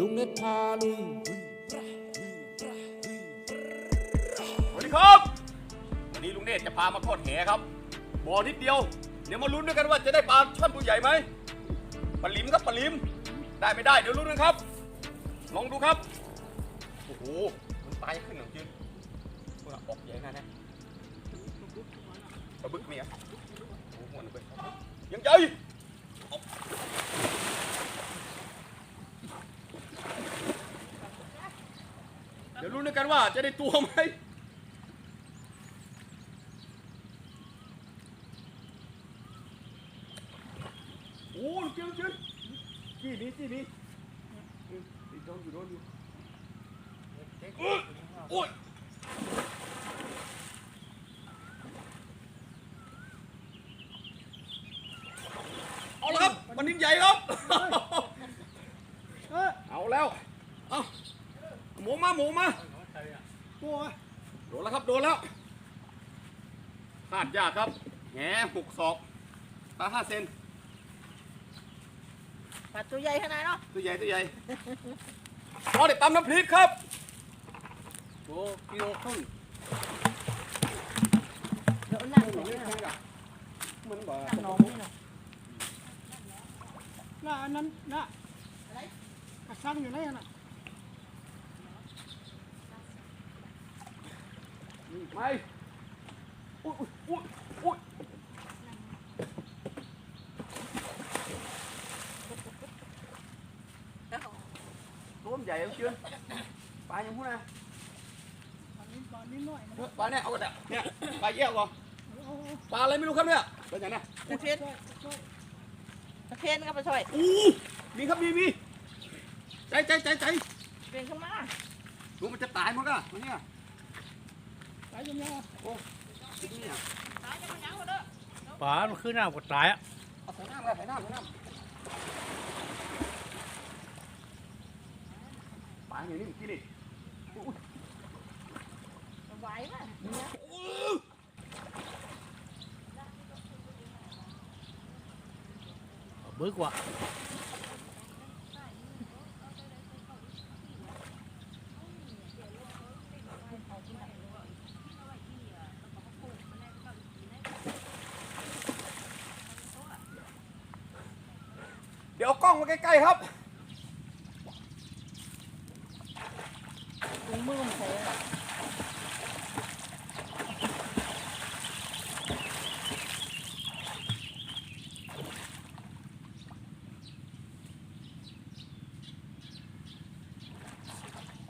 ลุงเน็ตพาลุยสวัสดีครับ วันนี้ลุงเนตจะพามาทอดแหครับบ่อนิดเดียว เดี๋ยวมาลุ้นด้วยกันว่าจะได้ปลาช่อนตัวใหญ่ไหมปลาลิมครับปลาลิม ได้ไม่ได้เดี๋ยวลุ้นกันครับ ลองดูครับ โอ้โห มันตายขึ้นหนึ่งจริงพวกเราออกใหญ่นะเนี่ยปลาบึกเมียโอ้โหมันเป็นยังใหญ่ เดี๋ยวลุ้นด้วยกันว่าจะได้ตัวไหมโอ้ลูกเจียวเจียวกี่นี้กี่นี้ติดโดนอยู่โดนอยู่เอ้โอ้ยเอาละครับมันนินใหญ่ครับ เอาแล้ว เอาห มูมาหมูมาโดนแล้วครับ โดนแล้วพลาดยากครับ แหหกศอกตาห้าเซนปลาตัวใหญ่ขนาดเนาะตัวใหญ่ตัวใหญ่พอได้ตำน้ำพริกครับโอ้กิโลครึ่งเดี๋ยวนั่งอยู่นี่เนาะมันบ่นั่งนองนี่เนาะน่ะอันนั้นน่ะกระชังอยู่ไหนน่ะ ไม่อุ้ยอุ้ยอุ้ยตัวมันใหญ่เอาเชื่อปลาอย่างพูดนะอันนี้บานนี้น้อยมันปลาเนี่ยเอากระดาษเนี่ยปลาแยกก่อนปลาอะไรไม่รู้ครับเนี่ยปลาอย่างเนี้ยตะเพียนตะเพียนก็ไปช่วยอู้มีครับมีมีใจใจใจใจเพียนขึ้นมาดูมันจะตายหมั้งก็มันเนี่ย สายยาว เนี่ย ปลามันขึ้นหน้าก็ตายอะเอาใส่น้ำเลยใส่น้ำใส่น้ำปลาอยู่นี่กี้นี่ไหวป่ะบึกว่ะ เดี๋ยวเอากล้องมาใกล้ๆครับ ถุงมือมันใส่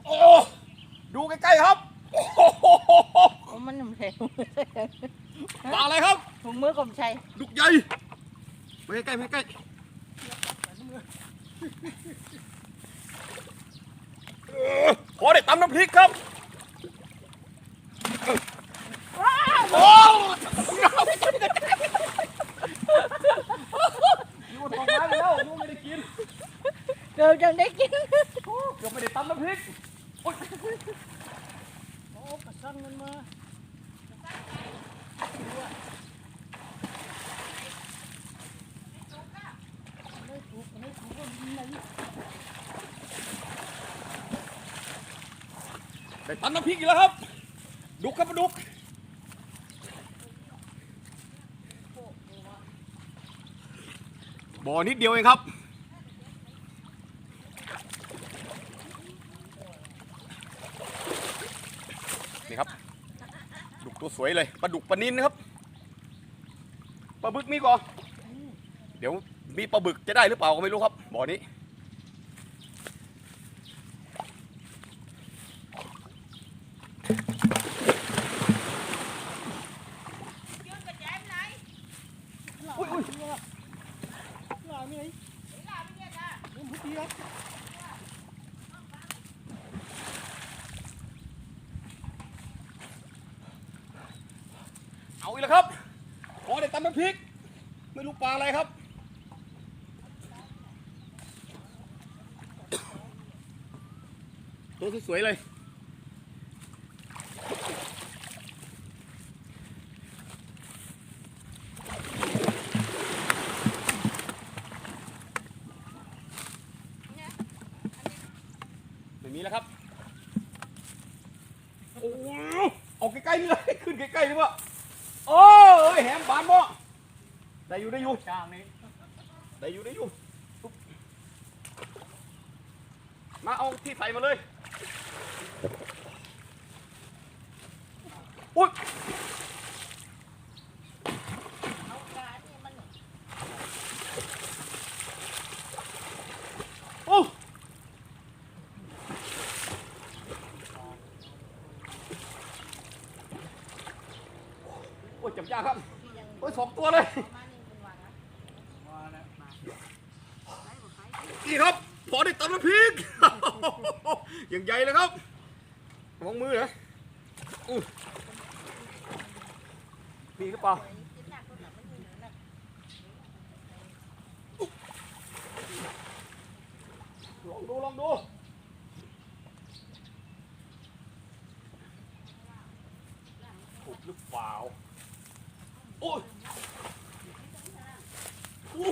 โอ้ ดูใกล้ๆครับ โอ้โหมันมันใส่ปลาอะไรครับ ถุงมือก็ใช่ลูกใหญ่ไปใกล้ๆไปใกล้ พอได้ตำน้ำพริกครับโอ้ยูทองน้ำแล้วยูไม่ได้กินเดี๋ยวจะได้กินยูไม่ได้ตำน้ำพริกโอ้กระชังมันมาไม่ถูกไม่ถูกก็ยิงไหน ได้ตำน้ำพริกอีกแล้วครับ ดุกครับดุกบ่อนิดเดียวเองครับนี่ครับ ดุกตัวสวยเลยปลาดุกปลานินนะครับปลาบึกมีก่อนเดี๋ยวมีปลาบึกจะได้หรือเปล่าก็ไม่รู้ครับบ่อนี้ อุ้ยอุ้ยลาไม่ไหนผมพูดดีครับ เอาอีกแล้วครับขอได้ตำน้ำพริก ไม่รู้ปลาอะไรครับ ตัวสวยๆเลย ไม่มีแล้วครับ โอ้โหออกใกล้ๆนี่เลย ขึ้นใกล้ๆนี่วะ โอ้ยแหมบานบ่ได้อยู่ได้อยู่ช่างนี้ได้อยู่ได้อยู่มาเอาที่ใส่มาเลยอุ้ยโอ้ โอ้ยจับยาก ครับ โอ้ยสองตัวเลย นี่ครับ พอได้ตำน้ำพริก อย่างใหญ่เลยครับมองมือเหรออู้มีหรือเปล่าลองดู ลองดู ถูกหรือเปล่า โอ้ยอู้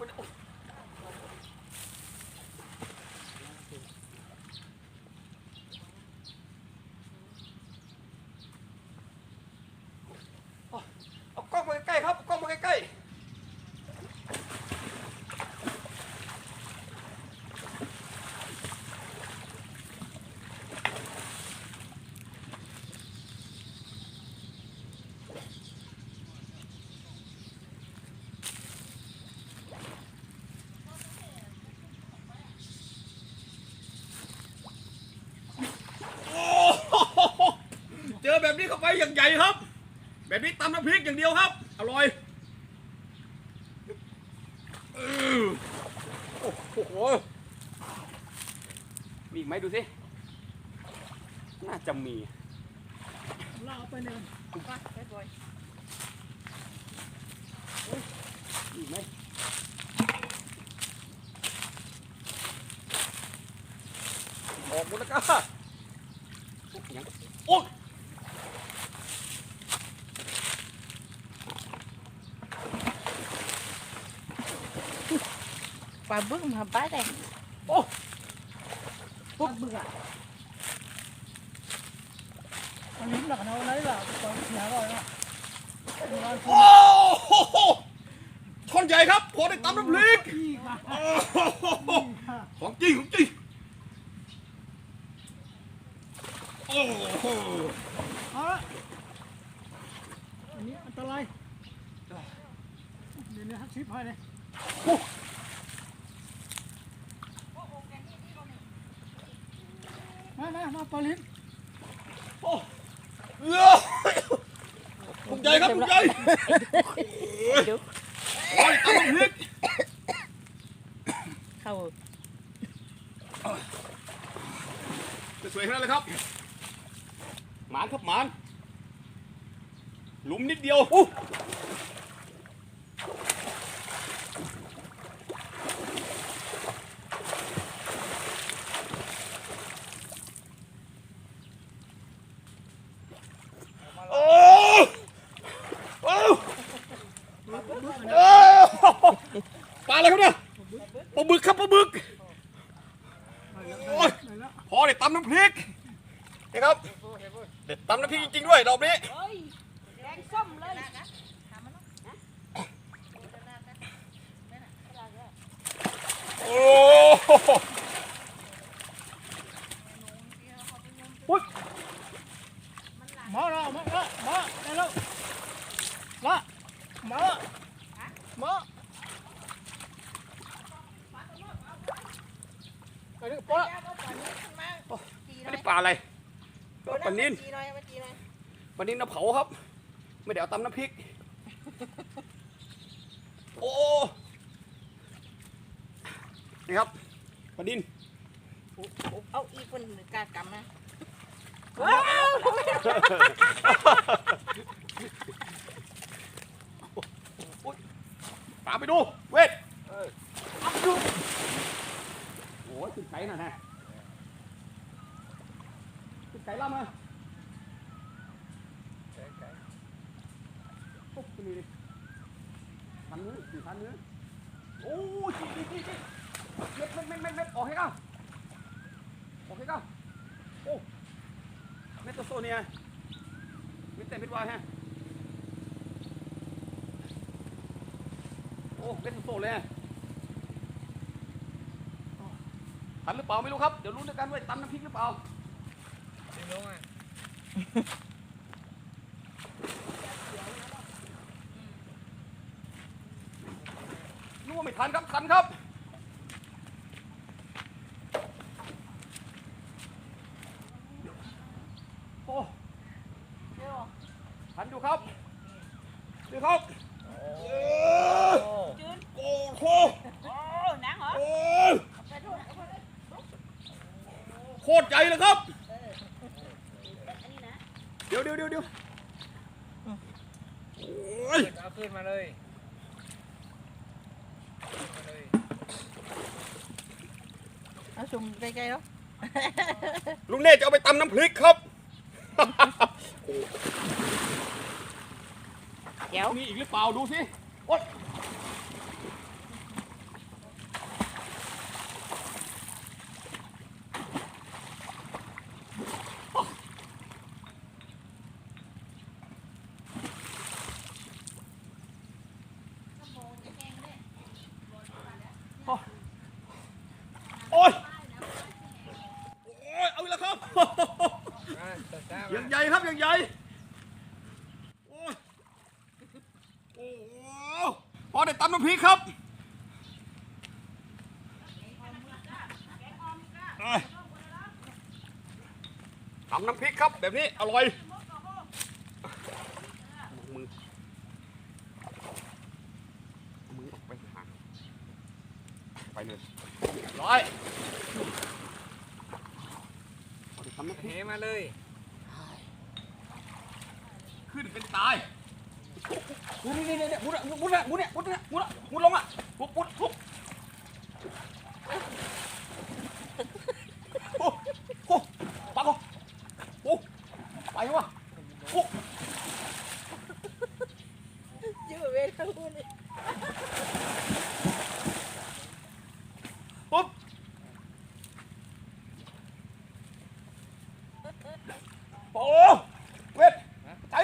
พวกมันโอ้ยเอากล้องมาใกล้ๆครับเอากล้องมาใกล้ๆ โอ้โหเจอแบบนี้เข้าไป อย่างใหญ่ครับ แบบนี้ตำน้ำพริกอย่างเดียวครับ อร่อยออโอ้โห มีอีกไหมดูสิ น่าจะมี เราเอาไปหนึ่ง มีอีกไหมออกหมดแล้วก็ยังโอ้ย ปลาบึ้งมาป้าแดงโอ้ปุ๊บเบื่ออันนี้หลักเอาอะไรล่ะตอนเสียก่อนนะโอ้โหท่อนใหญ่ครับพอได้ตำน้ำพริกพี่ค่ะโอ้โหของจริงของจริงโอ้โหเอาละอันนี้อันตรายเดี๋ยวนี้ฮักชิปให้เลย มามามาปลาลิ้นโอ้เอื้อภูมิใจครับภูมิใจดูโอ้ยตำน้ำพริกเข้าสวยๆขนาดนั้นเลยครับ หมานครับหมานหลุมนิดเดียว ำพริกจริงๆด้วยรอบนี้ ดินน้ำเผาครับ ไม่ได้เอาตำน้ำพริก โอ้นี่ครับปลาดินเอาอีกคนกากำนะว้าวตามไปดู เวทโอ้ยขึ้นไกลน่ะนะขึ้นไกลล่ามา ทันมือสี่ทันมือโอ้ยจีจีจีจีเม็ดเม็ดเม็ดเม็ดเม็ดออกให้ก้าออกให้ก้าโอ้เม็ดตัวโซเนียเม็ดเต็มเม็ดวายฮะโอ้เม็ดตัวโซเลยทันหรือเปล่าไม่รู้ครับ เดี๋ยวรู้ด้วยกันว่าตำน้ำพริกหรือเปล่าไม่รู้อะรู้ว่าไม่ ทันครับทันครับโอ้ทันอยู่ครับดูครับจืนโอ้โหโอ้หนังเหรอโอ้ยไปโทษเอาไปเลยโคตรใหญ่เลยครับอันนี้นะเดี๋ยวเดี๋ยวเดี๋ยวเดี๋ยวโอ้ยเอาขึ้นมาเลยขึ้นมาเลย เอาสุ่มใกล้ๆแล้วลุงเน่จะเอาไปตำน้ำพริกครับเดี๋ยวมีอีกหรือเปล่าดูสิโอ๊ยโอ๊ยโอ๊ยเอาอีกแล้วครับ มาจัดจ้า ยังมาใหญ่ครับยังใหญ่ โอ้ยโอ้โหพอได้ตำน้ำพริกครับตำน้ำพริกครับ แบบนี้ อร่อยมือมือออกไปห่างไปเลยร้อยพอได้ตำน้ำพริกเหมาเลย ขึ้นเป็นตายนี่นี่นี่ นี่มุดอะมุดอะมุดเนี่ยมุดเนี่ยมุดอะมุดลงอะมุดมุดมุดโอ้โหปักอะโอ้ไปวะโอ้ ยืดเวททั้งคู่นี่ ปุ๊บโอ้เวทใจ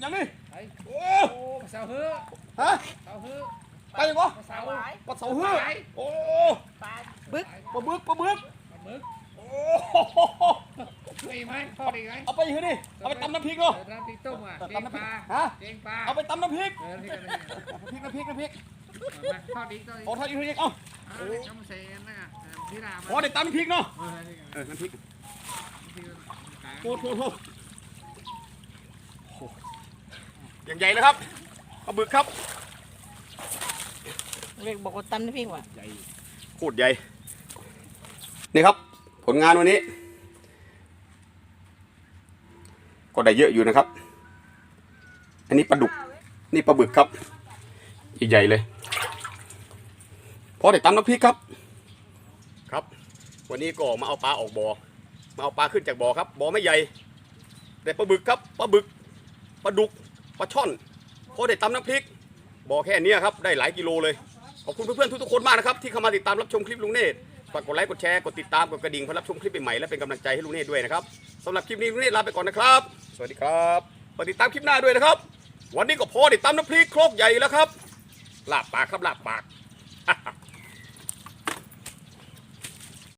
อย่างนี้ ไป โอ้ โอ้ เสาฮื้อฮะเสาฮื้อไปยังวะเสาหวายปัดเสาเฮือโอ้ปลาบึกปลาบึกปลาบึกปลาหมึกโอ้ช่วยไหมทอดอีกไหมเอาไปอยู่นี่เอาไปตำน้ำพริกเนาะเออน้ำพริกต้มอะเออเจตำงน้ำพริปกลาฮะเจงปลาเอาไปตำน้ำพริกเออน้ำพริกอะไรเนี่ยน้ำพริกน้ำพริกน้ำพริกเอามาทอดอีกทอดอีกโอ้ทอดอีกทีนึงเอ้าเอาน้ำเสนนะเออพี่รามาโอ้ได้ตำน้ำพริกเนาะเออนี่ไงเออน้ำพริกน้ำพริกกลางโอ้โหโอ้โหอย่างใหญ่เลยครับ ปลาบึกครับเรียกบอกว่าตำน้ำพริกว่ะใหญ่โคตรใหญ่ นี่ครับ ผลงานวันนี้ ก็ได้เยอะอยู่นะครับ อันนี้ปลาดุก นี่ปลาบึกครับ ใหญ่ๆเลยพอได้ตำน้ำพริกครับ ครับ วันนี้ก็มาเอาปลาออกบ่อ มาเอาปลาขึ้นจากบ่อครับ บ่อไม่ใหญ่ แต่ปลาบึกครับ ปลาบึก ปลาดุก ปลาช่อน พอได้ตำน้ำพริกบ่อแค่เนี้ยครับ ได้หลายกิโลเลย ขอบคุณเพื่อนๆทุกๆคนมากนะครับ ที่เข้ามาติดตามรับชมคลิปลุงเนตรฝากกดไลค์กดแชร์กดติดตามกดกระดิ่งเพื่อรับชมคลิปใหม่ๆและเป็นกำลังใจให้ลุงเนตรด้วยนะครับสำหรับคลิปนี้ลุงเนตรลาไปก่อนนะครับ สวัสดีครับฝากติดตามคลิปหน้าด้วยนะครับ วันนี้ก็พอติดตามน้ำพริกโครกใหญ่แล้วครับลาบปากครับลาบปาก